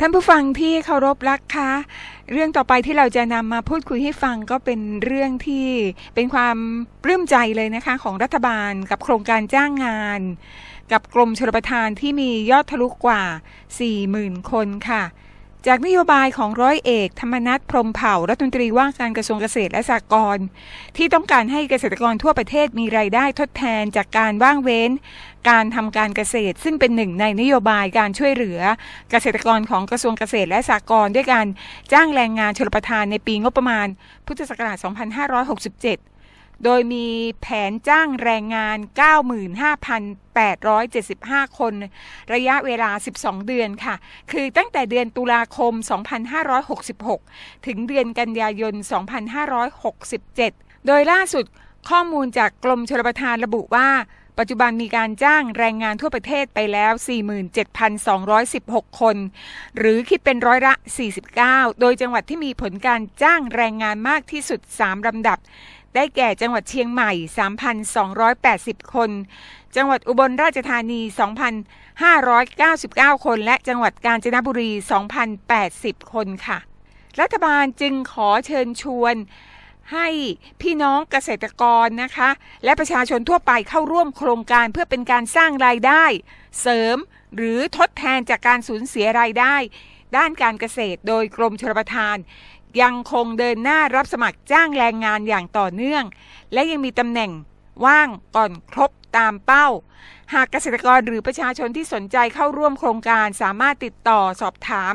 ท่านผู้ฟังที่เคารพรักคะ เรื่องต่อไปที่เราจะนำมาพูดคุยให้ฟังก็เป็นเรื่องที่เป็นความปลื้มใจเลยนะคะ ของรัฐบาลกับโครงการจ้างงาน กับกรมชลประทานที่มียอดทะลุกว่า 40,000 คนค่ะ จากนโยบายของร้อยเอก ธรรมนัฐพรมเผ่ารัฐมนตรีว่าการกระทรวงเกษตรและสหกรณ์ที่ต้องการให้เกษตรกรทั่วประเทศมีรายได้ทดแทนจากการว่างเว้น การทำการเกษตร ซึ่งเป็นหนึ่งในนโยบายการช่วยเหลือ เกษตรกรของกระทรวงเกษตรและสหกรณ์ด้วยการจ้างแรงงานชลประทานในปีงบประมาณ พุทธศักราช 2567 โดยมีแผนจ้างแรงงาน 95,875 คน ระยะเวลา 12 เดือนค่ะ คือตั้งแต่เดือนตุลาคม 2566 ถึงเดือนกันยายน 2567 โดยล่าสุดข้อมูลจากกรมชลประทานระบุว่า ปัจจุบันมีการจ้างแรงงานทั่วประเทศไปแล้ว 47,216 คน หรือคิดเป็นร้อยละ 49 โดยจังหวัดที่มีผลการจ้างแรงงานมากที่สุด 3ลำดับ ได้แก่จังหวัดเชียงใหม่ 3,280 คน จังหวัดอุบลราชธานี 2,599 คน และจังหวัดกาญจนบุรี 2,080 คนค่ะ รัฐบาลจึงขอเชิญชวนให้พี่น้องเกษตรกรนะคะ และประชาชนทั่วไปเข้าร่วมโครงการเพื่อเป็นการสร้างรายได้ เสริมหรือทดแทนจากการสูญเสียรายได้ ด้านการเกษตรโดยกรมชลประทาน ยังคงเดินหน้ารับสมัครจ้างแรงงานอย่างต่อเนื่อง และยังมีตำแหน่งว่างก่อนครบตามเป้า หากเกษตรกรหรือประชาชนที่สนใจเข้าร่วมโครงการสามารถติดต่อสอบถาม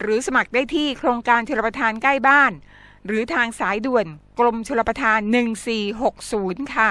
หรือสมัครได้ที่โครงการชลประทานใกล้บ้าน หรือทางสายด่วนกรมชลประทาน 1460 ค่ะ